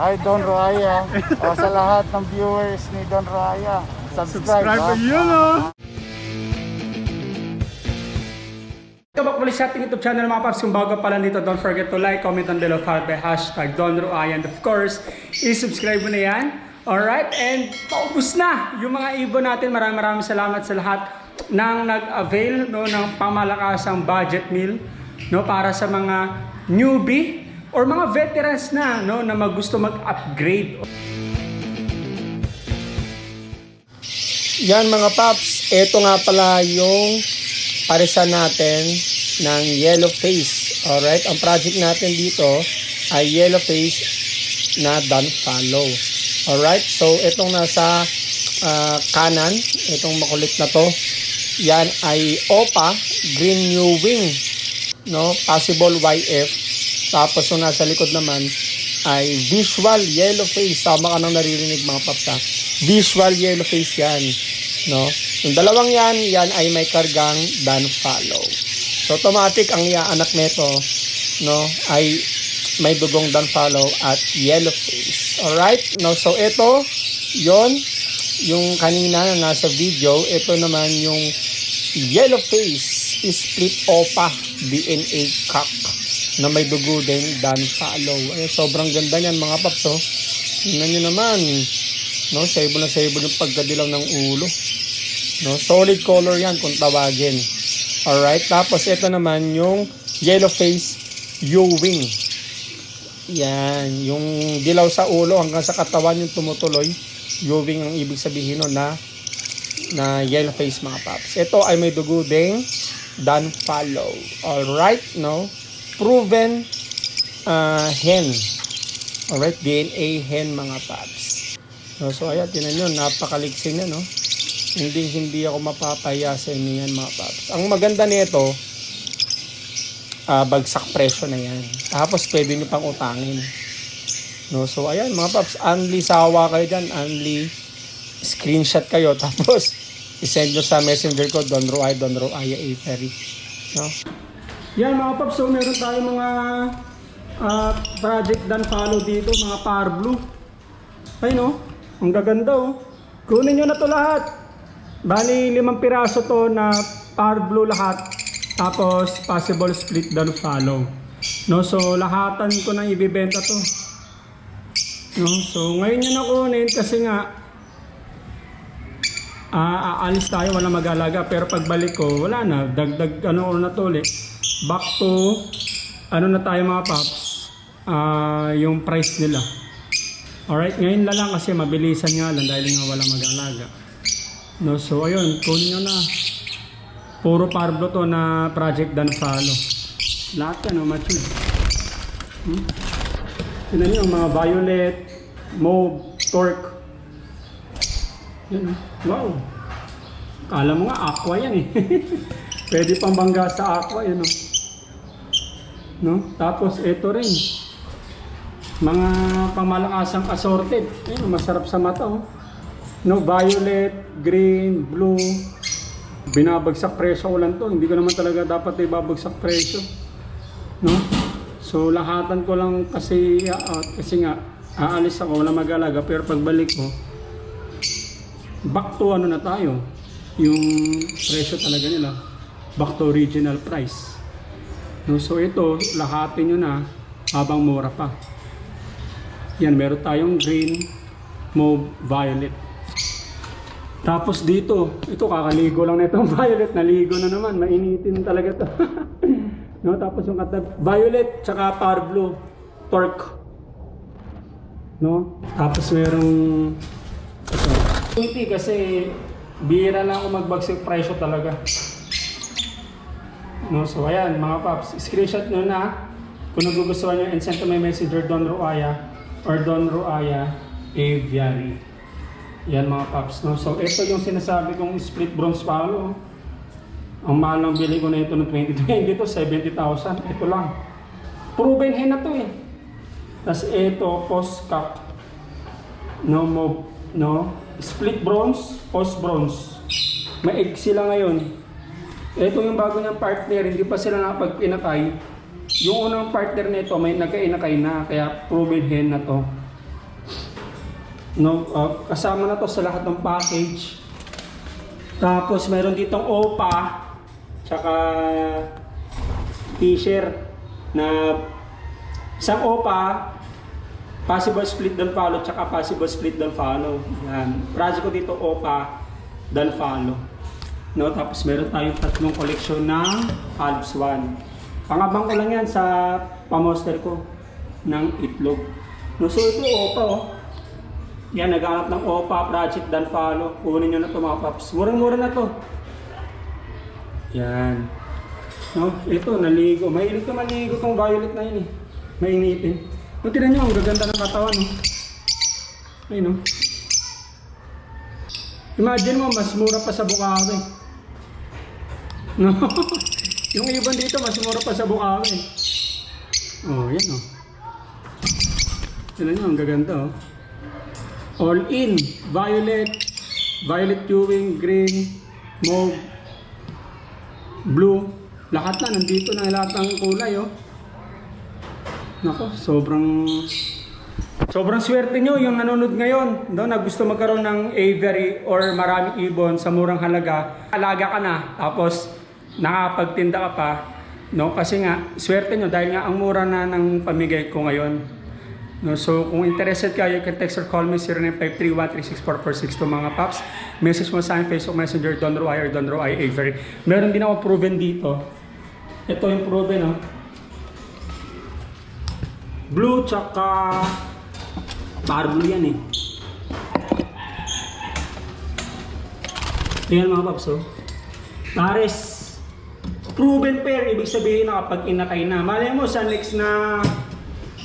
Hi Don Roaya. o sa lahat ng viewers ni Don Roaya, subscribe. Subscribe ha? to yun, oh. Welcome back muli sa ating YouTube channel mga paps. Kung bago pa lang dito, don't forget to like, comment down below, followed by hashtag Don Roaya. And of course, i-subscribe mo na yan. Alright, and paubos na yung mga ibon natin. Maraming maraming salamat sa lahat ng nag-avail no, ng pamalakasang budget meal no, para sa mga newbie or mga veterans na no, na mag gusto mag-upgrade. Yan mga paps, ito nga pala yung parisan natin ng yellow face. Alright, ang project natin dito ay yellow face na done follow. Alright, so itong nasa ah, kanan, itong makulit na to, yan ay OPA, green new wing, no? Possible YF. Tapos yung nasa likod naman ay visual yellow face. Tama ka nang naririnig mga paps ha. Visual yellow face yan. No? Yung dalawang yan, yan ay may kargang dan follow. So automatic ang iaanak nito no ay may dugong dan follow at yellow face. Alright? No, so ito yon yung kanina na nasa video, ito naman yung yellow face split opa DNA cock na may dugo din dan follow. Ay, sobrang ganda niyan mga paps oh. Tingnan nyo naman. No, sable na sable yung pagkadilaw ng ulo. No, solid color yan kung tawagin. Alright, tapos ito naman yung yellow face U-wing. Yan, yung dilaw sa ulo hanggang sa katawan yung tumutuloy. U-wing ang ibig sabihin nun na na yellow face mga paps. Ito ay may dugo ding done follow. Alright, no? Proven uh, hen. Alright, DNA hen mga paps. No, so ayan, tinan nyo, napakaligsin niya, no? Hindi, hindi ako mapapaya sa inyo yan mga paps. Ang maganda nito, ah, bagsak presyo na yan. Tapos pwede nyo pang utangin. No, so ayan mga paps, only sawa kayo dyan, only screenshot kayo, tapos isend nyo sa messenger ko, Don Roay, Don Roaya A. Ferry. No? Yan mga paps, so meron tayong mga ah, project done follow dito, mga power blue. Ay no, ang gaganda oh. Kunin nyo na to lahat. Bali, limang piraso to na power blue lahat. Tapos, possible split down follow. No, so lahatan ko na ibibenta to. No, so ngayon yun nakunin kasi nga ah, aalis tayo, wala mag-alaga. Pero pagbalik ko, wala na. Dagdag, ano ko na to ulit. Back to, ano na tayo mga paps, ah, yung price nila. Alright, ngayon na lang kasi mabilisan nga lang dahil nga wala mag-alaga. No, so ayun, kunin nyo na. Puro parblo to na project dan follow. Lahat yan, oh, mature. Hmm? Tignan nyo, mga violet, mauve, torque. Yan, oh. wow. Kala mo nga, aqua yan eh. Pwede pang bangga sa aqua yan, oh. No? Tapos, ito rin. Mga pamalakasang assorted. Ayun, masarap sa mata, oh. No, violet, green, blue. Binabagsak presyo ko lang to. Hindi ko naman talaga dapat ibabagsak presyo. No? So, lahatan ko lang kasi, ah, kasi nga, aalis ako, wala mag-alaga. Pero pagbalik ko, back to ano na tayo. Yung presyo talaga nila. Back to original price. No, so ito, lahatin nyo na habang mura pa. Yan, meron tayong green, mauve, violet. Tapos dito, ito kakaligo lang na itong violet, naligo na naman, mainitin talaga to. no, tapos yung kata, violet, tsaka power blue, torque. No? Tapos merong ito. Kasi bira lang ako magbagsik presyo talaga. No, so ayan mga paps, screenshot nyo na kung nagugustuhan nyo and send to my messenger Don Roaya or Don Roaya Aviary. Yan mga paps. No? So ito yung sinasabi kong split bronze palo. Ang mahal ng bili ko na ito ng 2020 to 70,000. Ito lang. Proven hen na to eh. Tapos ito, post cap. No, mo, no. Split bronze, post bronze. May egg sila ngayon. Ito yung bago niyang partner, hindi pa sila nakapag-inakay. Yung unang partner nito may nagka-inakay na, kaya proven hen na to. No, uh, kasama na to sa lahat ng package. Tapos meron ditong OPA, tsaka t-shirt na isang OPA, possible split down follow, tsaka possible split down follow. Yan. Project ko dito OPA, down follow. No, tapos meron tayong tatlong koleksyon ng Alps 1. Pangabang ko lang yan sa pamoster ko ng itlog. No, so ito OPA oh. Yan, naghanap ng OPA project dan follow. Kunin nyo na ito mga paps. Murang-mura na to. Yan. No, ito, naligo. Mahilig ko maligo tong violet na yun eh. Mainitin. No, tinan nyo, ang gaganda ng katawan. No? Ayun no. Imagine mo, mas mura pa sa Bukawi. No? Yung ibon dito, mas mura pa sa Bukawi. Oh, yan oh. Tinan nyo, ang gaganda oh. All in, violet, violet viewing, green, mauve, blue. Lahat na, nandito na lahat ng kulay, oh. Nako, sobrang... Sobrang swerte nyo yung nanonood ngayon no, na gusto magkaroon ng aviary or maraming ibon sa murang halaga. Alaga ka na, tapos nakapagtinda ka pa. No, kasi nga, swerte nyo dahil nga ang mura na ng pamigay ko ngayon. No, so kung interested ka, you can text or call me 0953-1364462 mga paps. Message mo sa akin, Facebook Messenger, Don Roy or Don Roy Avery. Meron din ako proven dito. Ito yung proven, no? Blue tsaka Paro yan eh. Ayan mga paps, oh. Pares. Proven pair, ibig sabihin na kapag inakay na. Malay mo sa next na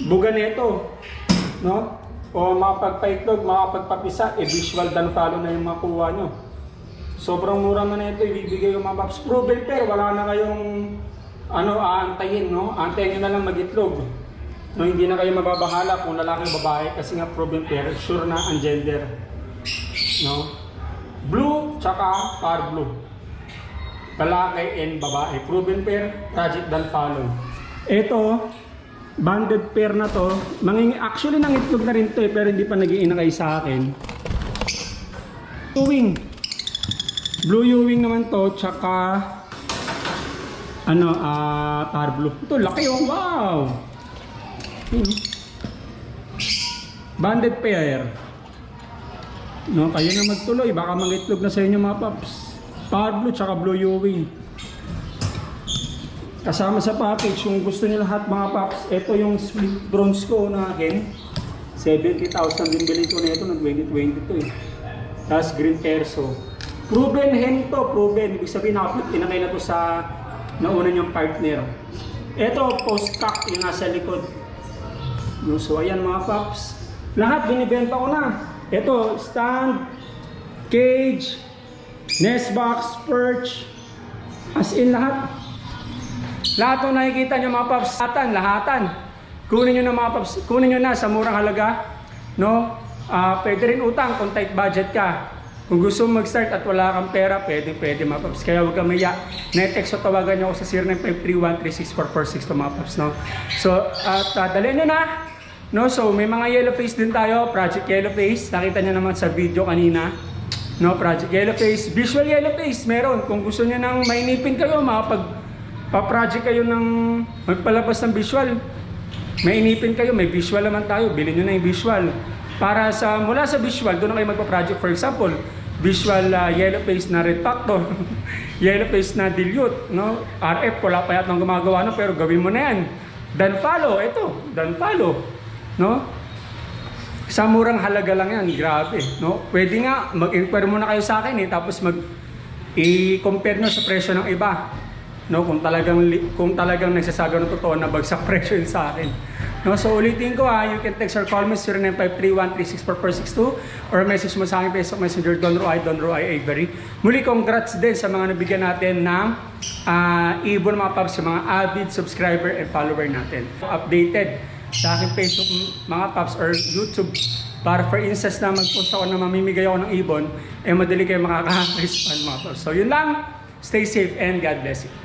buga nito, no? O makapagpaitlog, makapagpapisa, eh visual dan follow na yung makuha nyo. Sobrang mura na na ito, ibibigay yung mga paps. Proven pair, wala na kayong ano, aantayin, no? Aantayin nyo na lang magitlog. No, hindi na kayo mababahala kung lalaki babae kasi nga proven pair, sure na ang gender. No? Blue tsaka par blue. Lalaki and babae. Proven pair, project dan follow. Ito, banded pair na to. Manging, actually, nang itlog na rin to eh, pero hindi pa nagiinakay sa akin. Ewing. Blue Ewing naman to, tsaka ano, ah, tar blue. Ito, laki oh, wow! Yun. Banded pair. No, kayo na magtuloy. Baka mangitlog na sa inyo mga paps. Power blue tsaka blue Ewing. Kasama sa package, kung gusto niyo lahat mga paps, ito yung split bronze ko na hen. 70,000 din bilhin ko na ito ng 2022 eh. Tapos green perso. Proven hen to, proven. Ibig sabihin nakapit, inakay na to sa nauna niyong partner. Ito, post-cock yung nasa likod. No, so ayan mga paps. Lahat binibenta ko na. Ito, stand, cage, nest box, perch, as in lahat. Lahat ng nakikita nyo mga paps, lahatan, lahatan. Kunin nyo na mga paps, kunin nyo na sa murang halaga. No? Ah, pwede rin utang kung tight budget ka. Kung gusto mag-start at wala kang pera, pwede, pwede mga paps. Kaya huwag kang maya. Netext o tawagan nyo ako sa 0953-136-446 mga paps. No? So, at uh, dalhin nyo na. No, so may mga yellow face din tayo, Project Yellow Face. Nakita niyo naman sa video kanina. No, Project Yellow Face, Visual Yellow Face meron. Kung gusto niyo nang mainipin kayo, makapag pa-project kayo ng magpalabas ng visual. Mainipin kayo, may visual naman tayo. Bilhin niyo na yung visual. Para sa mula sa visual, doon na kayo magpa-project. For example, visual uh, yellow face na red factor, yellow face na dilute, no? RF, wala pa yata ng gumagawa no, pero gawin mo na yan. Dan follow, ito, dan follow. No? Sa murang halaga lang yan, grabe. No? Pwede nga, mag-inquire muna kayo sa akin eh, tapos mag i-compare nyo sa presyo ng iba. No, kung talagang kung talagang nagsasabi ng totoo na bagsak presyo yun sa akin. No, so ulitin ko ha, you can text or call me 0953-1364462 or message mo sa akin Facebook Messenger Don Roy, Don Roy Avery. Muli congrats din sa mga nabigyan natin ng ah, ibon mga paps, sa mga avid subscriber and follower natin. Updated sa aking Facebook mga paps or YouTube para for instance na mag-post ako na mamimigay ako ng ibon, eh madali kayo makaka-respond mga paps. So yun lang, stay safe and God bless you.